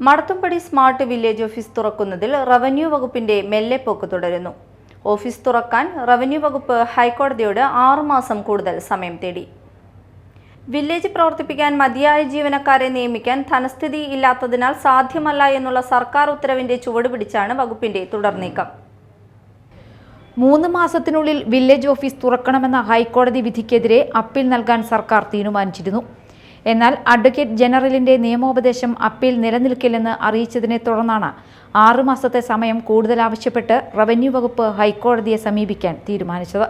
Madathumpady smart village office തുറക്കുന്നതിൽ revenue വകുപ്പിന്റെ മെല്ലെപ്പോക്ക് തുടരുന്നു. ഓഫീസ് തുറക്കാൻ റവന്യൂ വകുപ്പ് ഹൈക്കോടതിയോട് ആറുമാസം കൂടുതൽ സമയം തേടി. വില്ലേജ് പ്രവർത്തിപ്പിക്കാൻ മതിയായ ജീവനക്കാരെ നിയമിക്കാൻ ധനസ്ഥിതി ഇല്ലാത്തതിനാൽ സാധ്യമല്ല എന്നുള്ള സർക്കാർ ഉത്തരവിന്റെ ചുവട് പിടിച്ചാണ് വകുപ്പിന്റെ തുടർനീക്കം മൂന്ന് മാസത്തിനുള്ളിൽ വില്ലേജ് ഓഫീസ് തുറക്കണമെന്ന ഹൈക്കോടതി വിധിക്കെതിരെ അപ്പീൽ നൽകാൻ സർക്കാർ തീരുമാനിച്ചിരുന്നു. എന്നാൽ അഡ്വക്കേറ്റ് ജനറലിന്റെ നിയമോപദേശം അപ്പീൽ നിലനിൽക്കില്ലെന്ന് അറിയിച്ചതിനെ തുടർന്നാണ് ആറുമാസത്തെ സമയം കൂടുതൽ ആവശ്യപ്പെട്ട് റവന്യൂ വകുപ്പ് ഹൈക്കോടതിയെ സമീപിക്കാൻ തീരുമാനിച്ചത്.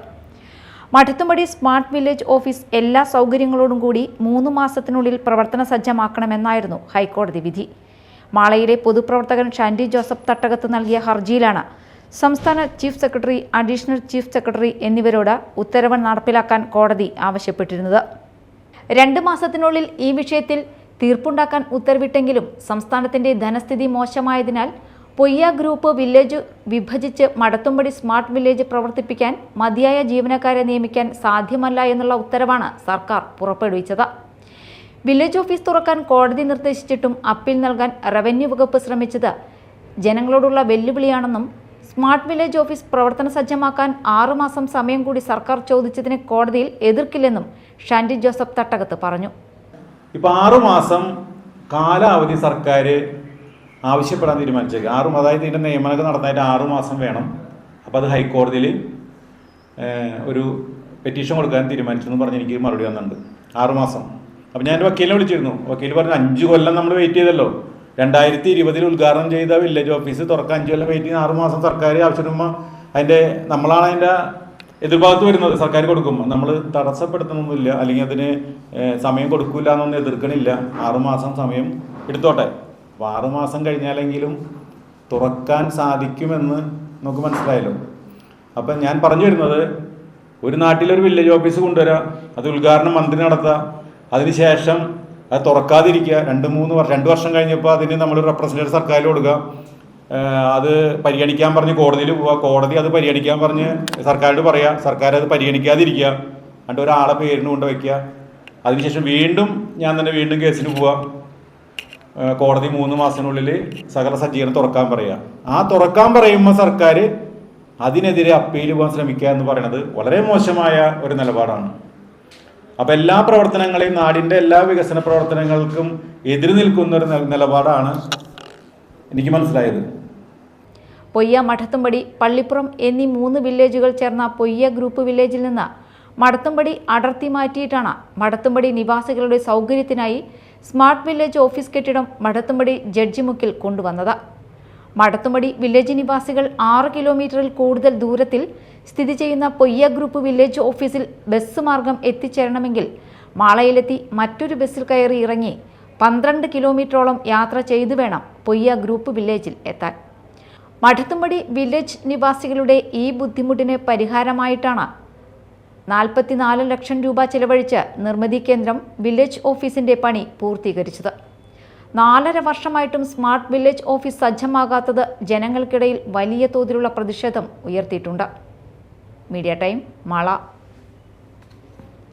മഠത്തുംപടി സ്മാർട്ട് വില്ലേജ് ഓഫീസ് എല്ലാ സൗകര്യങ്ങളോടും കൂടി മൂന്ന് മാസത്തിനുള്ളിൽ പ്രവർത്തന സജ്ജമാക്കണമെന്നായിരുന്നു ഹൈക്കോടതി വിധി. മാളയിലെ പൊതുപ്രവർത്തകൻ ഷാൻഡി ജോസഫ് തട്ടകത്ത് നൽകിയ ഹർജിയിലാണ് സംസ്ഥാന chief secretary additional chief secretary എന്നിവരോട് ഉത്തരവ് നടപ്പിലാക്കാൻ കോടതി ആവശ്യപ്പെട്ടിരുന്നത്. രണ്ട് മാസത്തിനുള്ളിൽ ഈ വിഷയത്തിൽ തീർപ്പുണ്ടാക്കാൻ ഉത്തരവിട്ടെങ്കിലും സംസ്ഥാനത്തിന്റെ ധനസ്ഥിതി മോശമായതിനാൽ പൊയ്യ ഗ്രൂപ്പ് വില്ലേജ് വിഭജിച്ച് മടത്തുംപടി സ്മാർട്ട് വില്ലേജ് പ്രവർത്തിപ്പിക്കാൻ മതിയായ ജീവനക്കാരെ നിയമിക്കാൻ സാധ്യമല്ല എന്നുള്ള ഉത്തരവാണ് സർക്കാർ പുറപ്പെടുവിച്ചത്. വില്ലേജ് ഓഫീസ് തുറക്കാൻ കോടതി നിർദ്ദേശിച്ചിട്ടും അപ്പീൽ നൽകാൻ റവന്യൂ വകുപ്പ് ശ്രമിച്ചത് ജനങ്ങളോടുള്ള വെല്ലുവിളിയാണെന്നും സ്മാർട്ട് വില്ലേജ് ഓഫീസ് പ്രവർത്തന സജ്ജമാക്കാൻ ആറുമാസം സമയം കൂടി സർക്കാർ ചോദിച്ചതിനെ കോടതിയിൽ എതിർക്കില്ലെന്നും ഷാൻഡി ജോസഫ് തട്ടകത്ത് പറഞ്ഞു. ഇപ്പൊ ആറുമാസം കാലാവധി സർക്കാർ ആവശ്യപ്പെടാൻ തീരുമാനിച്ചേക്ക്. ആറു അതായത് ഇതിന്റെ നിയമനമൊക്കെ നടത്താനായിട്ട് ആറുമാസം വേണം. അപ്പോൾ അത് ഹൈക്കോടതിയിൽ ഒരു പെറ്റീഷൻ കൊടുക്കാൻ തീരുമാനിച്ചു എന്ന് പറഞ്ഞ് എനിക്ക് മറുപടി വന്നിട്ടുണ്ട്. ആറുമാസം അപ്പം ഞാൻ വക്കീലിനെ വിളിച്ചിരുന്നു. വക്കീൽ പറഞ്ഞു അഞ്ച് കൊല്ലം നമ്മൾ വെയിറ്റ് ചെയ്തല്ലോ. രണ്ടായിരത്തി ഇരുപതിൽ ഉദ്ഘാടനം ചെയ്ത വില്ലേജ് ഓഫീസ് തുറക്കാൻ അഞ്ച് കൊല്ലം വെയിറ്റ് ചെയ്യുന്ന ആറു മാസം സർക്കാർ ആവശ്യപ്പെടുമ്പോൾ അതിന്റെ നമ്മളാണ് അതിന്റെ എതിർഭാഗത്ത് വരുന്നത് സർക്കാർ കൊടുക്കുമ്പോൾ നമ്മൾ തടസ്സപ്പെടുത്തുന്നൊന്നുമില്ല. അല്ലെങ്കിൽ അതിന് സമയം കൊടുക്കില്ല എന്നൊന്നും എതിർക്കണില്ല. ആറുമാസം സമയം എടുത്തോട്ടെ. അപ്പോൾ ആറുമാസം കഴിഞ്ഞാലെങ്കിലും തുറക്കാൻ സാധിക്കുമെന്ന് നമുക്ക് മനസ്സിലായല്ലോ. അപ്പം ഞാൻ പറഞ്ഞു വരുന്നത് ഒരു നാട്ടിലൊരു വില്ലേജ് ഓഫീസ് കൊണ്ടുവരാം. അത് ഉദ്ഘാടനം മന്ത്രി നടത്തുക അതിനുശേഷം അത് തുറക്കാതിരിക്കുക. രണ്ട് മൂന്ന് വർഷം രണ്ട് വർഷം കഴിഞ്ഞപ്പോൾ അതിന് നമ്മൾ റെപ്രസെന്റേറ്റീവ് സർക്കാരിൽ കൊടുക്കുക അത് പരിഗണിക്കാൻ പറഞ്ഞ് കോടതിയിൽ പോവുക കോടതി അത് പരിഗണിക്കാൻ പറഞ്ഞ് സർക്കാരോട് പറയുക സർക്കാർ അത് പരിഗണിക്കാതിരിക്കുക. അണ്ട് ഒരാളെ പേരിന് കൊണ്ട് വയ്ക്കുക അതിനുശേഷം വീണ്ടും ഞാൻ തന്നെ വീണ്ടും കേസിന് പോവുക കോടതി മൂന്ന് മാസത്തിനുള്ളിൽ സകല സജ്ജീകരണം തുറക്കാൻ പറയുക ആ തുറക്കാൻ പറയുമ്പോൾ സർക്കാർ അതിനെതിരെ അപ്പീൽ പോകാൻ ശ്രമിക്കുക എന്ന് പറയുന്നത് വളരെ മോശമായ ഒരു നിലപാടാണ്. അപ്പം എല്ലാ പ്രവർത്തനങ്ങളെയും നാടിന്റെ എല്ലാ വികസന പ്രവർത്തനങ്ങൾക്കും എതിര് നിൽക്കുന്ന ഒരു നില- നിലപാടാണ് എനിക്ക് മനസ്സിലായത്. പൊയ്യ മഠത്തുംപടി പള്ളിപ്പുറം എന്നീ മൂന്ന് വില്ലേജുകൾ ചേർന്ന പൊയ്യ ഗ്രൂപ്പ് വില്ലേജിൽ നിന്ന് മടത്തുംപടി അടർത്തി മാറ്റിയിട്ടാണ് മടത്തുംപടി നിവാസികളുടെ സൗകര്യത്തിനായി സ്മാർട്ട് വില്ലേജ് ഓഫീസ് കെട്ടിടം മടത്തുംപടി ജഡ്ജിമുക്കിൽ കൊണ്ടുവന്നത്. മടത്തുംപടി വില്ലേജ് നിവാസികൾ ആറ് കിലോമീറ്ററിൽ കൂടുതൽ ദൂരത്തിൽ സ്ഥിതി ചെയ്യുന്ന പൊയ്യ ഗ്രൂപ്പ് വില്ലേജ് ഓഫീസിൽ ബസ് മാർഗം എത്തിച്ചേരണമെങ്കിൽ മാളയിലെത്തി മറ്റൊരു ബസ്സിൽ കയറി ഇറങ്ങി പന്ത്രണ്ട് കിലോമീറ്ററോളം യാത്ര ചെയ്തു വേണം പൊയ്യ ഗ്രൂപ്പ് വില്ലേജിൽ എത്താൻ. മഠത്തുമ്പടി വില്ലേജ് നിവാസികളുടെ ഈ ബുദ്ധിമുട്ടിന് പരിഹാരമായിട്ടാണ് നാൽപ്പത്തിനാല് ലക്ഷം രൂപ ചെലവഴിച്ച് നിർമ്മിതി കേന്ദ്രം വില്ലേജ് ഓഫീസിന്റെ പണി പൂർത്തീകരിച്ചത്. നാലര വർഷമായിട്ടും സ്മാർട്ട് വില്ലേജ് ഓഫീസ് സജ്ജമാകാത്തത് ജനങ്ങൾക്കിടയിൽ വലിയ തോതിലുള്ള പ്രതിഷേധം ഉയർത്തിയിട്ടുണ്ട്. Media time Mala.